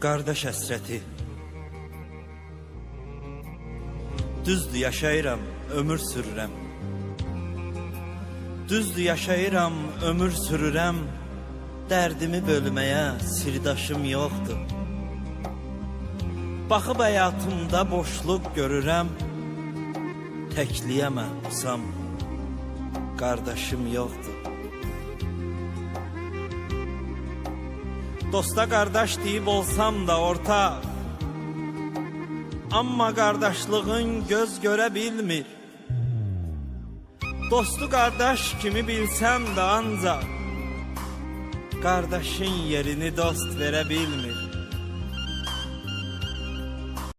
Qardaş həsrəti Düzdür yaşayıram, ömür sürürəm. Düzdür yaşayıram, ömür sürürəm. Dərdimi bölməyə sirdaşım yoxdur. Baxıb həyatımda boşluq görürəm. Təkliyəmə usam Qardaşım yoxdur Dosta qardaş deyib olsam da ortaq Amma qardaşlığın göz görə bilmir. Dostu qardaş kimi bilsəm də ancaq Qardaşın yerini dost verə bilmir